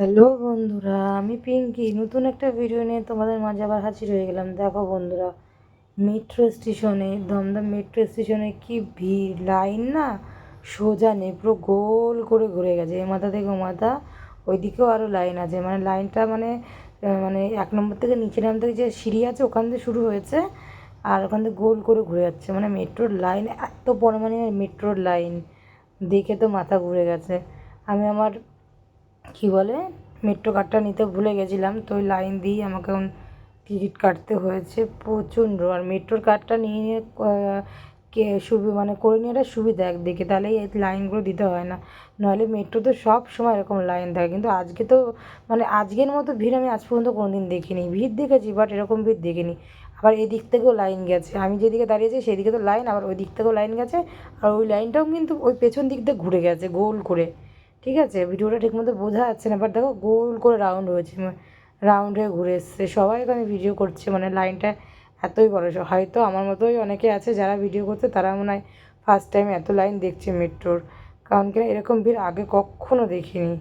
Hello বন্ধুরা, আমি পিঙ্কি। নতুন একটা ভিডিও নিয়ে তোমাদের মাঝে আবার হাজির হয়ে গেলাম। দেখো বন্ধুরা মেট্রো স্টেশনে দমদম মেট্রো স্টেশনে কি ভিড়? লাইন না সোজা নেই, পুরো গোল করে ঘুরে গেছে। এ মাথা থেকে মাথা, ওইদিকেও আরও লাইন আছে। মানে লাইনটা মানে মানে এক নম্বর থেকে নিচে নামতে যে সিঁড়ি আছে, ওখান থেকে শুরু হয়েছে আর ওখান থেকে গোল করে ঘুরে যাচ্ছে। মানে মেট্রোর লাইন এত পরিমাণে মেট্রোর লাইন দেখে তো মাথা ঘুরে গেছে। আমি আমার কি বলে? মেট্রো কার্ডটা নিতে ভুলে গেছিলাম, তো ওই লাইন দিয়েই আমাকে এখন টিকিট কাটতে হয়েছে প্রচণ্ড। আর মেট্রোর কার্ডটা নিয়ে নিয়ে কে সুবি মানে করে নিয়ে সুবিধা একদিকে, তাহলে এই লাইনগুলো দিতে হয় না। নাহলে মেট্রো তো সব সময় এরকম লাইন থাকে, কিন্তু আজকে তো মানে আজকের মতো ভিড় আমি আজ পর্যন্ত কোনো দিন দেখিনি। ভিড় দেখেছি বাট এরকম ভিড় দেখিনি। আবার এদিক থেকেও লাইন গেছে। আমি যেদিকে দাঁড়িয়েছি, সেদিকে তো লাইন আবার ওই দিক থেকেও লাইন গেছে, আর ওই লাইনটাও কিন্তু ওই পেছন দিক দিয়ে ঘুরে গেছে, গোল করে। ঠিক আছে? ভিডিওটা ঠিকমতো বোঝা যাচ্ছে না বাট দেখো গোল করে রাউন্ড হয়েছে রাউন্ড হয়ে ঘুরে এসছে। সবাই এখানে ভিডিও করছে মানে লাইনটা এতই বড় হয়তো আমার মতোই অনেকে আছে যারা ভিডিও করছে, তারা মনে হয় ফার্স্ট টাইম এত লাইন দেখছে মেট্রোর। কারণ কিনা এরকম ভিড় আগে কখনো দেখিনি।